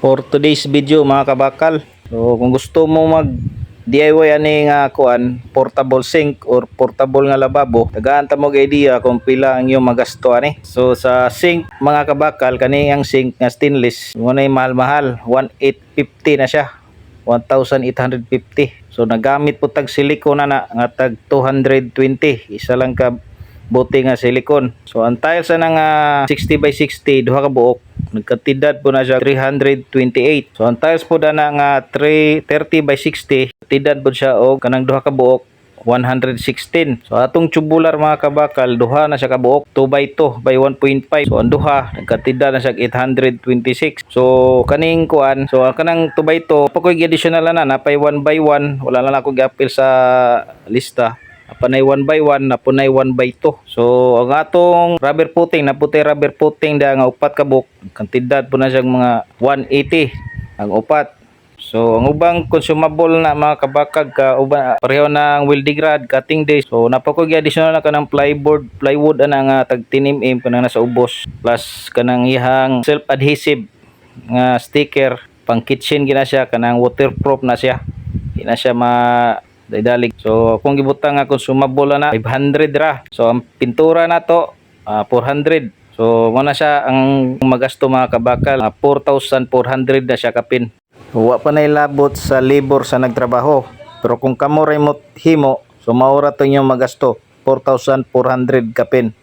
for today's video mga kabakal. So kung gusto mo mag DIY ani nga kuan portable sink or portable nga lababo tagaan ta mo idea kung pila ang iyong magasto ani. So sa sink mga kabakal kani ang sink nga stainless. Mo na mahal-mahal 1850 na siya. 1,850 so nagamit po tag silicone na nga tag 220 isa lang ka buti nga silicone. So ang tiles na nga 60 by 60 duha ka buok nagkatidad po na siya 328. So ang tiles po na na nga 330 by 60 tidad po siya og kanang duha ka buok 116. So atong tubular mga kabakal duha na siya ka buok 2 by 2 by 1.5. So ang duha nagkatidad na siya 826. So kaning kuan so ang kanang 2 by 2 pa ko additional na napay 1 by 1 wala na ako gi-appeal sa lista Napunay 1 by 1, napunay 1 by 2. So, ang atong rubber puting, naputi rubber puting da nga upat ka book. Kantidad po na siyang mga 180 ang upat. So, ang ubang consumable na mga kabakag ka uban pareho ng Wildigrad cutting days. So, napako additional na kanang plyboard, plywood ana nga tag 10 mm kanang nasa ubos plus kanang ihang self-adhesive nga sticker pang kitchen gina siya kanang waterproof na siya. Di na siya ma daydalig. So kung gibutang nga consumable na 500 ra. So ang pintura na to ah, 400. So mo na siya ang magasto mga kabakal ah, 4,400 na siya kapin. Wa pa na ilabot sa labor sa nagtrabaho. Pero kung kamo ray mo himo, so maura to inyong magasto 4,400 kapin.